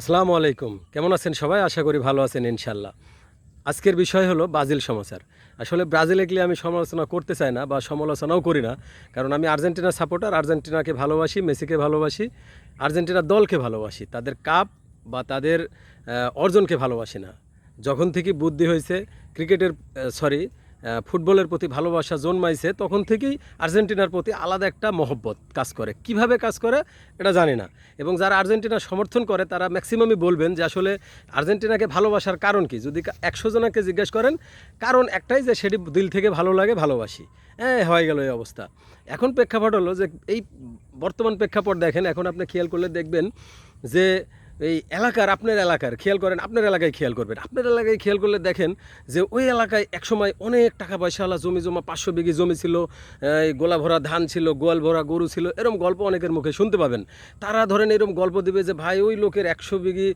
আসসালামু আলাইকুম। কেমন আছেন সবাই? আশা করি ভালো আছেন ইনশাল্লাহ আজকের বিষয় হলো ব্রাজিল সমাচার। আসলে ব্রাজিল এগলি আমি সমালোচনা করতে চাই না বা সমালোচনাও করি না। কারণ আমি আর্জেন্টিনা সাপোর্টার, আর্জেন্টিনাকে ভালোবাসি, মেসিকে ভালোবাসি, আর্জেন্টিনার দলকে ভালোবাসি। তাদের কাপ বা তাদের অর্জনকে ভালোবাসি না। যখন থেকে বুদ্ধি হয়েছে, ক্রিকেটের সরি ফুটবলের প্রতি ভালোবাসা জন্মাইছে, তখন থেকেই আর্জেন্টিনার প্রতি আলাদা একটা মহব্বত কাজ করে। কীভাবে কাজ করে এটা জানি না। এবং যারা আর্জেন্টিনা সমর্থন করে, তারা ম্যাক্সিমামই বলবেন যে আসলে আর্জেন্টিনাকে ভালোবাসার কারণ কি? যদি একশো জনাকে জিজ্ঞেস করেন, কারণ একটাই যে সেটি দিল থেকে ভালো লাগে, ভালোবাসি। হ্যাঁ হয়ে গেল এই অবস্থা। এখন প্রেক্ষাপট হলো যে এই বর্তমান প্রেক্ষাপট দেখেন, এখন আপনি খেয়াল করলে দেখবেন যে এই এলাকার আপনার এলাকার, খেয়াল করেন, আপনার এলাকায় খেয়াল করবেন। আপনার এলাকায় খেয়াল করলে দেখেন যে ওই এলাকায় একসময় অনেক টাকা পয়সাওয়ালা জমি জমা, পাঁচশো বিঘি জমি ছিল, এই গোলা ভরা ধান ছিল, গোয়াল ভরা গরু ছিল, এরম গল্প অনেকের মুখে শুনতে পাবেন। তারা ধরেন এরম গল্প দিবে যে, ভাই, ওই লোকের একশো বিঘি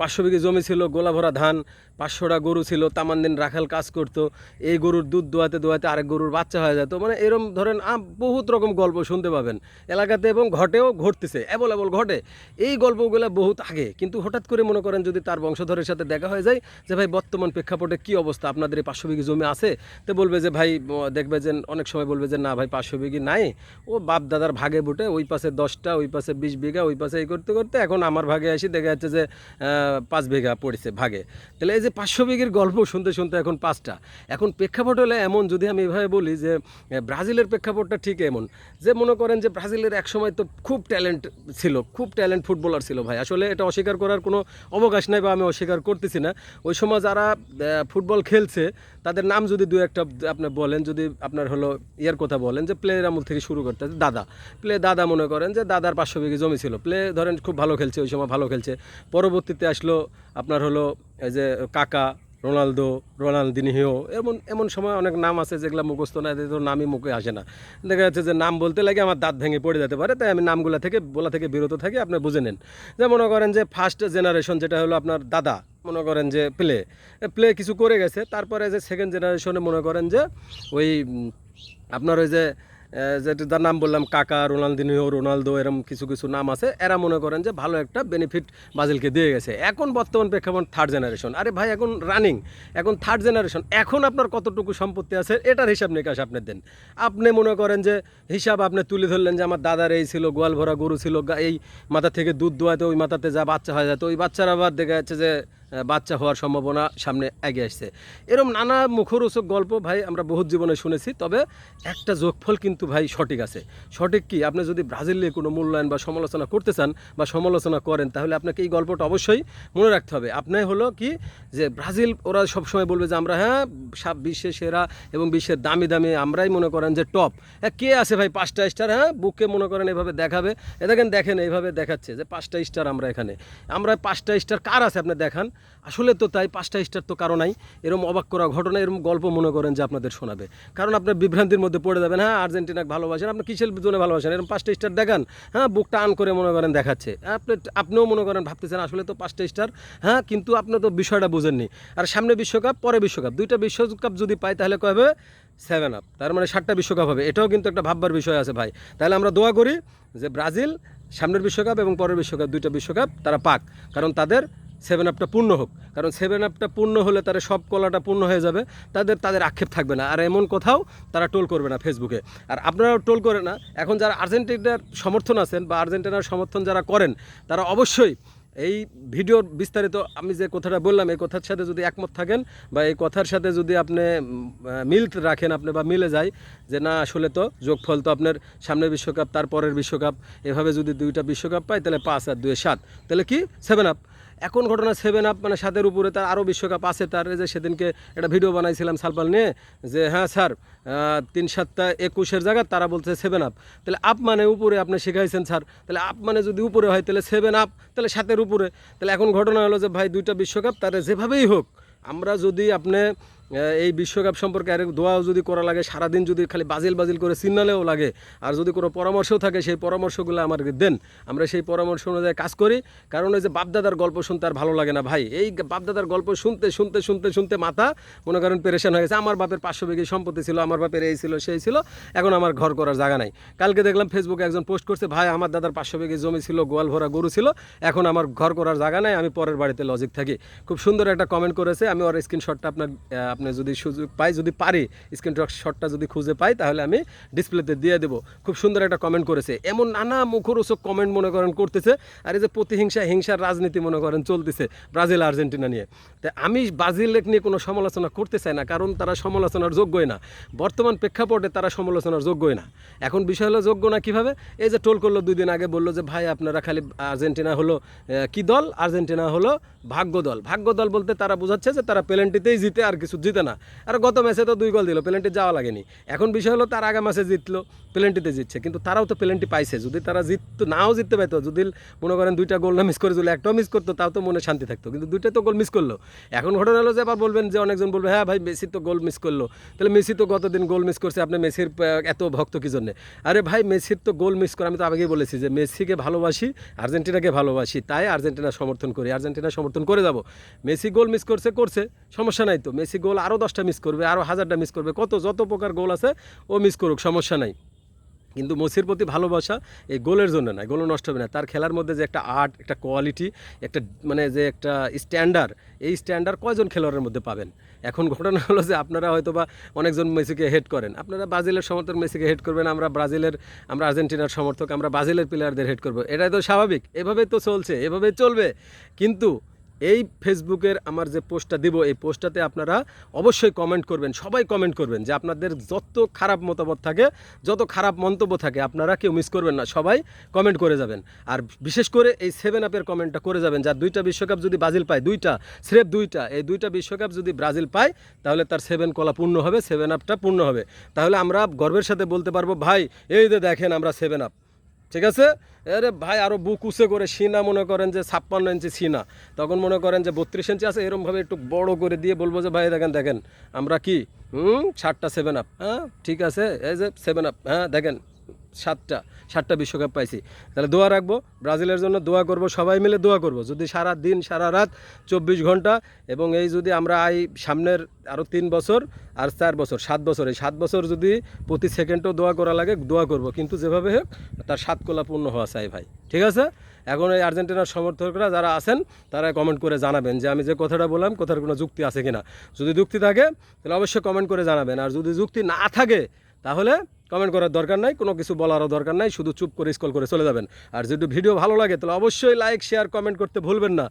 পাঁচশো বিঘি জমি ছিল, গোলা ভরা ধান, পাঁচশোটা গরু ছিল তামান দিন রাখাল কাজ করতো, এই গরুর দুধ দোয়াতে দোয়াতে আরেক গরুর বাচ্চা হয়ে যেত। মানে এরম ধরেন বহুত রকম গল্প শুনতে পাবেন। এলাকাতে এবং ঘটেও ঘটতেছে অ্যাবল ঘটে। এই গল্পগুলো বহুত আগে। কিন্তু হঠাৎ করে মনে করেন যদি তার বংশধরের সাথে দেখা হয়ে যায় যে, ভাই, বর্তমান প্রেক্ষাপটে কী অবস্থা? আপনাদের এই পাঁচশো বিঘি জমি আছে? তো বলবে যে, ভাই দেখবে যে, অনেক সময় বলবে যে, না, ভাই পাঁচশো বিঘি নাই। ও বাপ দাদার ভাগে বুটে ওই পাশে দশটা, ওই পাশে বিশ বিঘা, ওই পাশে এই করতে করতে এখন আমার ভাগে আসি দেখা যাচ্ছে যে পাঁচ বিঘা পড়েছে ভাগে। তাহলে এই যে পাঁচশো বিঘির গল্প শুনতে শুনতে এখন পাঁচটা। এখন প্রেক্ষাপট হলে এমন, যদি আমি এভাবে বলি যে ব্রাজিলের প্রেক্ষাপটটা ঠিক এমন। যে মনে করেন যে, ব্রাজিলের একসময় তো খুব ট্যালেন্ট ছিল, খুব ট্যালেন্ট ফুটবলার ছিল ভাই। আসলে এটা অস্বীকার করার কোনো অবকাশ নাই বা আমি অস্বীকার করতেছি না। ওই সময় যারা ফুটবল খেলছে, তাদের নাম যদি দু একটা আপনি বলেন, যদি আপনার হলো ইয়ার কথা বলেন যে প্লেয়ের আমল থেকে শুরু করতে দাদা। প্লে দাদা মনে করেন যে দাদার পাঁচশো বিঘে জমি ছিল। প্লে ধরেন খুব ভালো খেলছে, ওই সময় ভালো খেলছে। পরবর্তীতে আসলো আপনার হলো এই যে কাকা রোনালদো রোনালদিনিহিও এমন এমন সময় অনেক নাম আছে যেগুলো মুখস্থ না তো নামই মুখে আসে না। দেখা যাচ্ছে যে নাম বলতে লাগে আমার দাঁত ভেঙে পড়ে যেতে পারে, তাই আমি নামগুলো থেকে, বলা থেকে বিরত থাকি, আপনি বুঝে নেন। যে মনে করেন যে ফার্স্ট জেনারেশন যেটা হলো আপনার দাদা, মনে করেন যে প্লে প্লে কিছু করে গেছে, তারপরে যে সেকেন্ড জেনারেশনে মনে করেন যে ওই আপনার ওই যে আহ, যেটা যার নাম বললাম কাকা রোনালদিনিও রোনালদো এরম কিছু কিছু নাম আছে এরা মনে করেন যে ভালো একটা বেনিফিট বাজিলকে দিয়ে গেছে। এখন বর্তমান প্রেক্ষাপট থার্ড জেনারেশন আরে ভাই এখন রানিং এখন থার্ড জেনারেশন এখন আপনার কতটুকু সম্পত্তি আছে এটার হিসাব নিকাশ আপনি দেন। আপনি মনে করেন যে হিসাব আপনি তুলে ধরলেন যে আমার দাদার এই ছিল গোয়াল ভরা গরু ছিল এই মাথা থেকে দুধ দোয়াতে ওই মাথাতে যা বাচ্চা হয়ে যেত ওই বাচ্চারা আবার দেখা যাচ্ছে যে বাচ্চা হওয়ার সম্ভাবনা সামনে এগিয়ে আসছে। এরম নানা মুখরোচক গল্প ভাই আমরা বহুত জীবনে শুনেছি, তবে একটা যোগফল কিন্তু ভাই সঠিক আছে। সঠিক কি? আপনি যদি ব্রাজিল নিয়ে কোনো মূল্যায়ন বা সমালোচনা করতে চান বা সমালোচনা করেন, তাহলে আপনাকে এই গল্পটা অবশ্যই মনে রাখতে হবে। আপনি হলো কি? যে ব্রাজিল, ওরা সবসময় বলবে যে আমরা হ্যাঁ সব বিশ্বের সেরা এবং বিশ্বের দামি দামি, আমরাই মনে করেন যে টপ। হ্যাঁ কে আছে ভাই? পাঁচটা স্টার হ্যাঁ বুকে মনে করেন এভাবে দেখাবে। এ, দেখেন দেখেন, এইভাবে দেখাচ্ছে যে পাঁচটা স্টার আমরা এখানে। আমরা পাঁচটা স্টার কার আছে? আপনি দেখান। আসলে তো তাই পাঁচটা স্টার তো কারও নাই। এরকম অবাক করা ঘটনা এরকম গল্প মনে করেন যে আপনাদের শোনাবে। কারণ আপনার বিভ্রান্তির মধ্যে পড়ে যাবেন হ্যাঁ আর্জেন্টিনাকে ভালোবাসেন, আপনি কিসের জন্য ভালোবাসেন? এরকম পাঁচটা স্টার দেখান হ্যাঁ বুকটা আন করে মনে করেন দেখাচ্ছে। আপনি, আপনিও মনে করেন ভাবতেছেন, আসলে তো পাঁচটা স্টার হ্যাঁ কিন্তু আপনি তো বিষয়টা বুঝেননি। আর সামনে বিশ্বকাপ, পরে বিশ্বকাপ, দুইটা বিশ্বকাপ যদি পাই তাহলে কবে সেভেন আপ তার মানে সাতটা বিশ্বকাপ হবে। এটাও কিন্তু একটা ভাববার বিষয় আছে ভাই। তাহলে আমরা দোয়া করি যে ব্রাজিল সামনের বিশ্বকাপ এবং পরের বিশ্বকাপ, দুইটা বিশ্বকাপ তারা পাক। কারণ তাদের সেভেন আপটা পূর্ণ হোক। কারণ সেভেন আপটা পূর্ণ হলে তারা সব কলাটা পূর্ণ হয়ে যাবে। তাদের তাদের আক্ষেপ থাকবে না। আর এমন কোথাও তারা টোল করবে না ফেসবুকে আর আপনারাও টোল করে না। এখন যারা আর্জেন্টিনার সমর্থন আছেন বা আর্জেন্টিনার সমর্থন যারা করেন, তারা অবশ্যই এই ভিডিওর বিস্তারিত আমি যে কথাটা বললাম, এই কথার সাথে যদি একমত থাকেন বা এই কথার সাথে যদি আপনি মিল রাখেন আপনি বা মিলে যায়, যে না, আসলে তো যোগফল তো আপনার সামনের বিশ্বকাপ, তারপরের বিশ্বকাপ, এভাবে যদি দুইটা বিশ্বকাপ পাই তাহলে পাঁচ আর দুয়ে সাত। তাহলে কি? সেভেন আপ এখন ঘটনা সেভেন আপ মানে সাতের উপরে তার আরও বিশ্বকাপ আছে, তার যে সেদিনকে একটা ভিডিও বানাইছিলাম সালপাল নিয়ে যে হ্যাঁ স্যার তিন সাতটা একুশের জায়গা তারা বলছে সেভেন আপ তাহলে আপ মানে উপরে আপনি শিখাইছেন, স্যার। তাহলে আপ মানে যদি উপরে হয়, তাহলে সেভেন আপ তাহলে সাতের উপরে। তাহলে এখন ঘটনা হলো যে, ভাই, দুইটা বিশ্বকাপ তারা যেভাবেই হোক, আমরা যদি আপনি এই বিশ্বকাপ সম্পর্কে আরেক দোয়াও যদি করা লাগে, সারাদিন যদি খালি বাজিল বাজিল করে সিগনালেও লাগে, আর যদি কোনো পরামর্শও থাকে, সেই পরামর্শগুলো আমাকে দেন। আমরা সেই পরামর্শ অনুযায়ী কাজ করি। কারণ ওই যে বাপদাদার গল্প শুনতে আর ভালো লাগে না ভাই। এই বাপদাদার গল্প শুনতে শুনতে শুনতে শুনতে মাথা, মনে করেন পেরেশান হয়ে গেছে। আমার বাপের পাঁচশো বিঘি সম্পত্তি ছিল, আমার বাপের এই ছিল, সেই ছিল। এখন আমার ঘর করার জায়গা নাই। কালকে দেখলাম ফেসবুকে একজন পোস্ট করছে, ভাই, আমার দাদার পাঁচশো বিঘি জমি ছিল, গোয়াল ভরা গরু ছিল। এখন আমার ঘর করার জায়গা নাই, আমি পরের বাড়িতে লজিক থাকি। খুব সুন্দর একটা কমেন্ট করেছে। আমি ওর স্ক্রিনশটটা আপনার আপনি যদি সুযোগ পাই, যদি পারি স্ক্রিনশটটা যদি খুঁজে পাই, তাহলে আমি ডিসপ্লেতে দিয়ে দেবো। খুব সুন্দর একটা কমেন্ট করেছে। এমন নানা মুখরোচক কমেন্ট মনে করেন করতেছে। আর এই যে প্রতিহিংসা, হিংসার রাজনীতি মনে করেন চলতেছে ব্রাজিল, আর্জেন্টিনা নিয়ে। তো আমি ব্রাজিল নিয়ে কোনো সমালোচনা করতে চাই না, কারণ তারা সমালোচনার যোগ্যই না। বর্তমান প্রেক্ষাপটে তারা সমালোচনার যোগ্যই না। এখন বিষয় হলো যোগ্য না কীভাবে? এই যে টোল করল দুই দিন আগে, বলল যে, ভাই, আপনারা খালি আর্জেন্টিনা হলো কি দল? আর্জেন্টিনা হলো ভাগ্য দল। ভাগ্য দল বলতে তারা বোঝাচ্ছে যে তারা পেলেন্টিতেই জিতে, আর কিছু জিতে না। আর গত ম্যাচে তো দুই গোল দিল পেলেন্টি যাওয়া লাগেনি। এখন বিষয় হলো তার আগা ম্যাচে জিতলো পেলেন্টিতে জিতছে। কিন্তু তারাও তো পেলেন্টি পাইছে। যদি তারা জিততো নাও জিততে পাইতো যদি মনে করেন দুইটা গোল না মিস করে, যদি একটাও মিস করতো, তাও তো মনে শান্তি থাকতো। কিন্তু দুইটা তো গোল মিস করল। এখন ঘটনা হলো যে আবার বলবেন যে অনেকজন বলবে হ্যাঁ ভাই, মেসি তো গোল মিস করল। তাহলে মেসি তো গতদিন গোল মিস করছে, আপনি মেসির এত ভক্ত কি জন্যে? আরে ভাই, মেসির তো গোল মিস করে, আমি তো আগেই বলেছি যে মেসিকে ভালোবাসি, আর্জেন্টিনাকে ভালোবাসি, তাই আর্জেন্টিনা সমর্থন করি, আর্জেন্টিনা সমর্থন করে যাব। মেসি গোল মিস করছে করছে, সমস্যা নাই তো। মেসি গোল আরও দশটা মিস করবে আরও হাজারটা মিস করবে, কত যত প্রকার গোল আছে, ও মিস করুক, সমস্যা নাই। কিন্তু মেসির প্রতি ভালোবাসা এই গোলের জন্য নয়, গোলও নষ্ট হবে না। তার খেলার মধ্যে যে একটা আর্ট একটা কোয়ালিটি একটা মানে যে একটা স্ট্যান্ডার্ড এই স্ট্যান্ডার্ড কয়জন খেলোয়াড়ের মধ্যে পাবেন? এখন ঘটনা হলো যে আপনারা হয়তো বা অনেকজন মেসিকে হেড করেন। আপনারা ব্রাজিলের সমর্থক মেসিকে হেড করবেন, আমরা ব্রাজিলের, আমরা আর্জেন্টিনার সমর্থক, আমরা ব্রাজিলের প্লেয়ারদের হেড করব। এটাই তো স্বাভাবিক। এভাবেই তো চলছে, এভাবেই চলবে। কিন্তু এই ফেসবুকের আমার যে পোস্টটা দিব, এই পোস্টটাতে আপনারা অবশ্যই কমেন্ট করবেন, সবাই কমেন্ট করবেন যে আপনাদের যত খারাপ মতামত থাকে, যত খারাপ মন্তব্য থাকে, আপনারা কেউ মিস করবেন না, সবাই কমেন্ট করে যাবেন। আর বিশেষ করে এই সেভেন আপের কমেন্টটা করে যাবেন, যার দুইটা বিশ্বকাপ যদি ব্রাজিল পায়, দুইটা, স্রেফ দুইটা, এই দুইটা বিশ্বকাপ যদি ব্রাজিল পায়, তাহলে তার সেভেন কলা পূর্ণ হবে সেভেন আপটা পূর্ণ হবে। তাহলে আমরা গর্বের সাথে বলতে পারব, ভাই, এই যে দেখেন আমরা সেভেন আপ ঠিক আছে? আরে ভাই আরও বুক উঁচে করে সিনা মনে করেন যে ছাপ্পান্ন ইঞ্চি সিনা। তখন মনে করেন যে বত্রিশ ইঞ্চি আছে, এরমভাবে একটু বড় করে দিয়ে বলব যে, ভাই, দেখেন দেখেন, আমরা কি? হুম ষাটটা সেভেন আপ হ্যাঁ? ঠিক আছে? এই যে সেভেন আপ হ্যাঁ দেখেন। সাতটা সাতটা বিশ্বকাপ পাইছি। তাহলে দোয়া রাখব, ব্রাজিলের জন্য দোয়া করব, সবাই মিলে দোয়া করব। যদি সারা দিন, সারা রাত চব্বিশ ঘণ্টা এবং এই যদি আমরা এই সামনের আরও তিন বছর আর চার বছর, সাত বছর, এই সাত বছর যদি প্রতি সেকেন্ডও দোয়া করা লাগে, দোয়া করব। কিন্তু যেভাবে হোক, তার সাত কলা পূর্ণ হওয়া চাই ভাই। ঠিক আছে? এখন এই আর্জেন্টিনার সমর্থকরা যারা আছেন, তারা কমেন্ট করে জানাবেন যে আমি যে কথাটা বললাম, কথার কোনো যুক্তি আছে কিনা। যদি যুক্তি থাকে, তাহলে অবশ্যই কমেন্ট করে জানাবেন। আর যদি যুক্তি না থাকে তাহলে কমেন্ট করার দরকার নাই, কোনো কিছু বলারও দরকার নাই, শুধু চুপ করে স্কল করে চলে যাবেন। আর যদি ভিডিও ভালো লাগে, তাহলে অবশ্যই লাইক শেয়ার কমেন্ট করতে ভুলবেন না।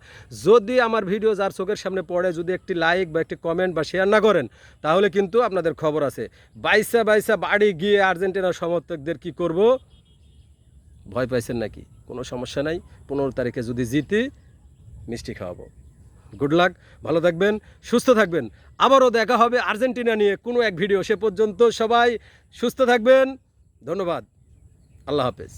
যদি আমার ভিডিও যার চোখের সামনে পড়ে, যদি একটি লাইক বা একটি কমেন্ট বা শেয়ার না করেন, তাহলে কিন্তু আপনাদের খবর আছে। বাইসা বাইসা বাড়ি গিয়ে আর্জেন্টিনার সমর্থকদের কি করব? ভয় পাইছেন নাকি? কোনো সমস্যা নাই, পনেরো তারিখে যদি জিতি, মিষ্টি খাওয়াবো। গুড লাক ভালো থাকবেন, সুস্থ থাকবেন। আবারও দেখা হবে আর্জেন্টিনা নিয়ে কোনো এক ভিডিও সে পর্যন্ত সবাই সুস্থ থাকবেন। ধন্যবাদ। আল্লাহ হাফেজ।